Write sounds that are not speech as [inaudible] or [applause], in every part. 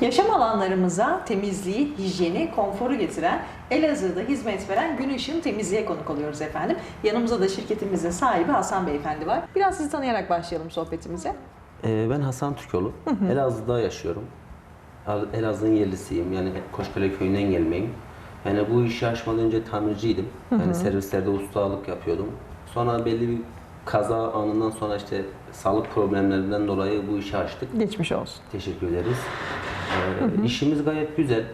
Yaşam alanlarımıza temizliği, hijyeni, konforu getiren Elazığ'da hizmet veren Gün Işın Temizliğe konuk oluyoruz efendim. Yanımızda da şirketimizin sahibi Hasan Beyefendi var. Biraz sizi tanıyarak başlayalım sohbetimize. Ee, ben Hasan Türkoğlu. Elazığ'da yaşıyorum. El- Elazığ'ın yerlisiyim. Yani Koşkale köyünden gelmeyim. Yani bu işi açmadan önce tamirciydim. Yani servislerde ustalık yapıyordum. Sonra belli bir kaza anından sonra işte sağlık problemlerinden dolayı bu işi açtık. Geçmiş olsun. Teşekkür ederiz. Ee, işimiz gayet güzel.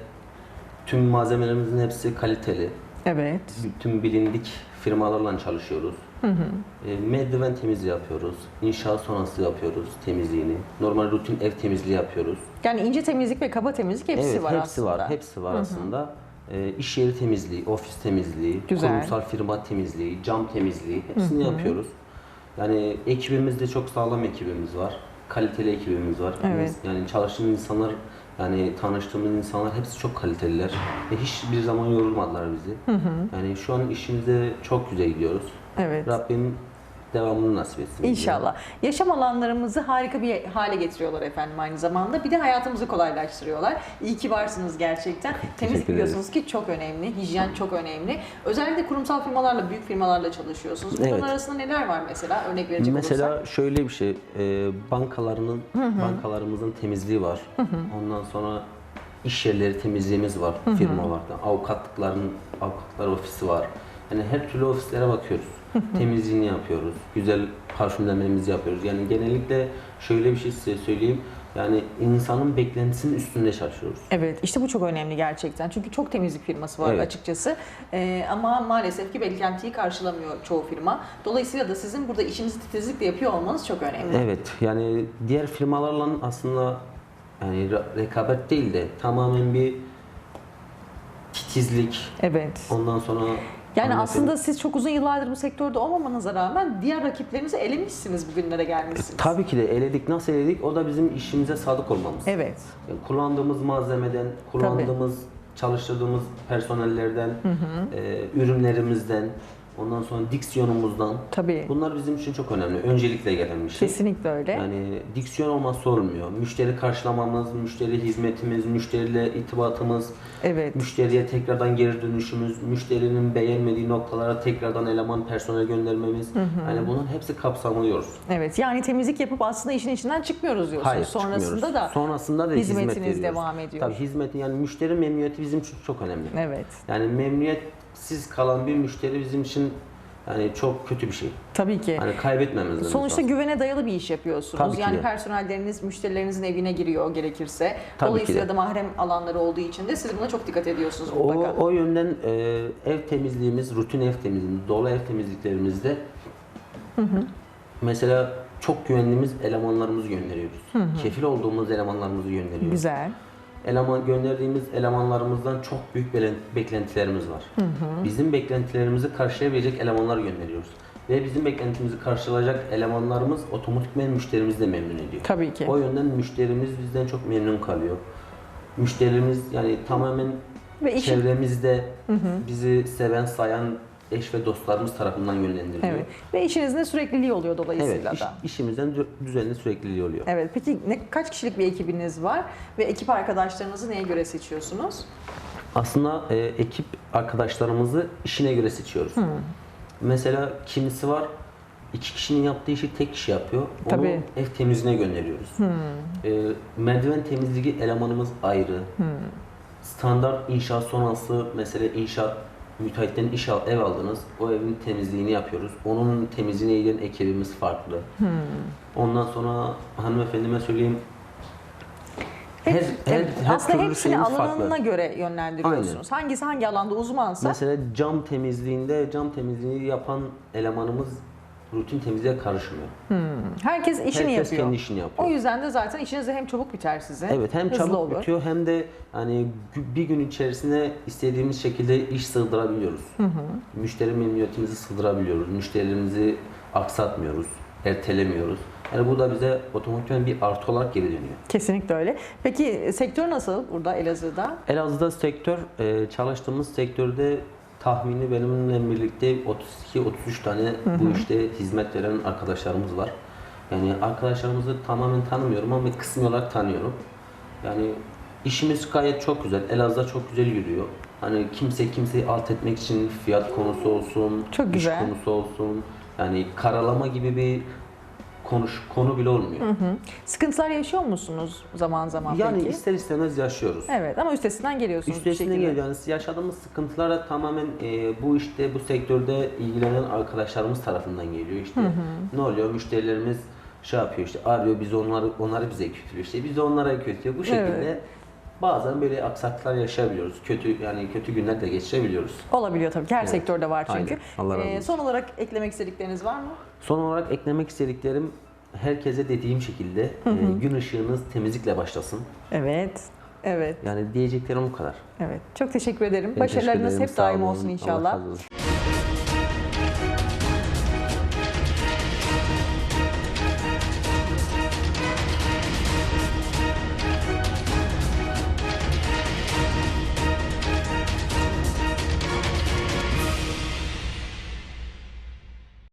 Tüm malzemelerimizin hepsi kaliteli. Evet. Bütün bilindik firmalarla çalışıyoruz. E, merdiven temizliği yapıyoruz. İnşaat sonrası yapıyoruz temizliğini. Normal rutin ev temizliği yapıyoruz. Yani ince temizlik ve kaba temizlik hepsi evet, var hepsi aslında. var. Hepsi var aslında. E, iş yeri temizliği, ofis temizliği, Güzel. kurumsal firma temizliği, cam temizliği hepsini yapıyoruz. Yani ekibimizde çok sağlam ekibimiz var. Kaliteli ekibimiz var. Evet. Yani çalıştığımız insanlar yani tanıştığımız insanlar hepsi çok kaliteliler. Ve hiçbir zaman yorulmadılar bizi. Yani şu an işimizde çok güzel gidiyoruz. Evet. Rabbim devamını nasip etsin. İnşallah. Yaşam alanlarımızı harika bir hale getiriyorlar efendim aynı zamanda. Bir de hayatımızı kolaylaştırıyorlar. İyi ki varsınız gerçekten. Temizlik biliyorsunuz ki çok önemli. Hijyen çok önemli. Özellikle kurumsal firmalarla, büyük firmalarla çalışıyorsunuz. Bunların Evet. arasında neler var mesela? Örnek verecek Mesela olursak. şöyle bir şey, e, bankalarının bankalarımızın temizliği var. Ondan sonra iş yerleri temizliğimiz var firmalarda. Avukatlıkların avukatlar ofisi var. Yani her türlü ofislere bakıyoruz. [laughs] Temizliğini yapıyoruz. Güzel parfümlememizi yapıyoruz. Yani genellikle şöyle bir şey size söyleyeyim. Yani insanın beklentisinin üstünde çalışıyoruz. Evet, işte bu çok önemli gerçekten. Çünkü çok temizlik firması var Evet. açıkçası. Ee, ama maalesef ki beklentiyi karşılamıyor çoğu firma. Dolayısıyla da sizin burada işinizi titizlikle yapıyor olmanız çok önemli. Evet yani diğer firmalarla aslında yani rekabet değil de tamamen bir titizlik Evet. ondan sonra Yani Hanımefendi- aslında siz çok uzun yıllardır bu sektörde olmamanıza rağmen diğer rakiplerinizi elemişsiniz bugünlere gelmişsiniz. tabii ki de eledik nasıl eledik o da bizim işimize sadık olmamız. Evet. Yani kullandığımız malzemeden, kullandığımız çalıştırdığımız personellerden, e, ürünlerimizden, ondan sonra diksiyonumuzdan Tabii. bunlar bizim için çok önemli. Öncelikle gelen bir şey. Kesinlikle öyle. Yani diksiyon olmazsa olmuyor. Müşteri karşılamamız, müşteri hizmetimiz, müşteriyle irtibatımız, Evet. müşteriye tekrardan geri dönüşümüz, müşterinin beğenmediği noktalara tekrardan eleman personel göndermemiz. Yani bunun hepsi kapsamlıyoruz. Evet. Yani temizlik yapıp aslında işin içinden çıkmıyoruz diyorsunuz. Hayır, Sonrasında çıkmıyoruz. da sonrasında da hizmet hizmetiniz veriyoruz. devam ediyor. Tabii hizmetin yani müşteri memnuniyeti bizim için çok önemli. Evet. Yani memnuniyetsiz kalan bir müşteri bizim için yani çok kötü bir şey. Tabii ki. Hani kaybetmemiz lazım. Sonuçta güvene dayalı bir iş yapıyorsunuz. Tabii ki yani de. personelleriniz müşterilerinizin evine giriyor gerekirse. Tabii Dolayısıyla ki de. da mahrem alanları olduğu için de siz buna çok dikkat ediyorsunuz O, mutlaka. o yönden e, ev temizliğimiz, rutin ev temizliğimiz, dolu ev temizliklerimizde mesela çok güvendiğimiz elemanlarımızı gönderiyoruz. Kefil olduğumuz elemanlarımızı gönderiyoruz. Güzel. Eleman gönderdiğimiz elemanlarımızdan çok büyük beklentilerimiz var. Bizim beklentilerimizi karşılayabilecek elemanlar gönderiyoruz. Ve bizim beklentimizi karşılayacak elemanlarımız otomatikmen müşterimizi de memnun ediyor. Tabii ki. O yönden müşterimiz bizden çok memnun kalıyor. Müşterimiz yani tamamen Ve işin- çevremizde bizi seven, sayan eş ve dostlarımız tarafından yönlendiriliyor. Evet. Ve işinizin de sürekliliği oluyor Evet, dolayısıyla iş- da. işimizden dü- düzenli sürekliliği oluyor. Evet. Peki ne, kaç kişilik bir ekibiniz var ve ekip arkadaşlarınızı neye göre seçiyorsunuz? Aslında e, ekip arkadaşlarımızı işine göre seçiyoruz. Mesela kimisi var iki kişinin yaptığı işi tek kişi yapıyor. Onu Tabii. ev temizliğine gönderiyoruz. E, merdiven temizliği elemanımız ayrı. Standart inşaat sonrası mesela inşaat müteahhitten iş al, ev aldınız. O evin temizliğini yapıyoruz. Onun temizliğine ilgilenen ekibimiz farklı. Ondan sonra hanımefendime söyleyeyim her, her, her Aslında hepsini alanına farklı. göre yönlendiriyorsunuz. Hangisi hangi alanda uzmansa Mesela cam temizliğinde cam temizliği yapan elemanımız rutin temizliğe karışmıyor. herkes işini Herkes yapıyor. kendi işini yapıyor. O yüzden de zaten işiniz de hem çabuk biter size. Evet hem hızlı çabuk olur. bitiyor hem de hani bir gün içerisinde istediğimiz şekilde iş sığdırabiliyoruz. Müşteri memnuniyetimizi sığdırabiliyoruz. Müşterilerimizi aksatmıyoruz, ertelemiyoruz. Yani bu da bize otomatikman bir artı olarak geri dönüyor. Kesinlikle öyle. Peki sektör nasıl burada Elazığ'da? Elazığ'da sektör, çalıştığımız sektörde tahmini benimle birlikte 32-33 tane bu işte hizmet veren arkadaşlarımız var. Yani arkadaşlarımızı tamamen tanımıyorum ama kısmi olarak tanıyorum. Yani İşimiz gayet çok güzel. Elazığ'da çok güzel yürüyor. Hani kimse kimseyi alt etmek için fiyat konusu olsun, Çok iş güzel. konusu olsun. Yani karalama gibi bir konuş konu bile olmuyor. Sıkıntılar yaşıyor musunuz zaman zaman Yani peki? ister istemez yaşıyoruz. Evet ama üstesinden geliyorsunuz şekilde. geliyor. Yani yaşadığımız sıkıntılara tamamen e, bu işte bu sektörde ilgilenen arkadaşlarımız tarafından geliyor. İşte ne oluyor? Müşterilerimiz şey yapıyor işte arıyor biz onları onları bize kötülüyor işte biz de onlara kötülüyor. Bu şekilde Evet. Bazen böyle aksaklıklar yaşayabiliyoruz. Kötü yani kötü günler de geçirebiliyoruz. Olabiliyor tabii ki her Evet. sektörde var çünkü. Aynen. Allah razı Ee, olsun. son olarak eklemek istedikleriniz var mı? Son olarak eklemek istediklerim herkese dediğim şekilde e, gün ışığınız temizlikle başlasın. Evet. Evet. Yani diyeceklerim bu kadar. Evet. Çok teşekkür ederim. Ben teşekkür Başarılarınız ederim. hep Sağ daim olun. olsun Allah inşallah. razı olsun.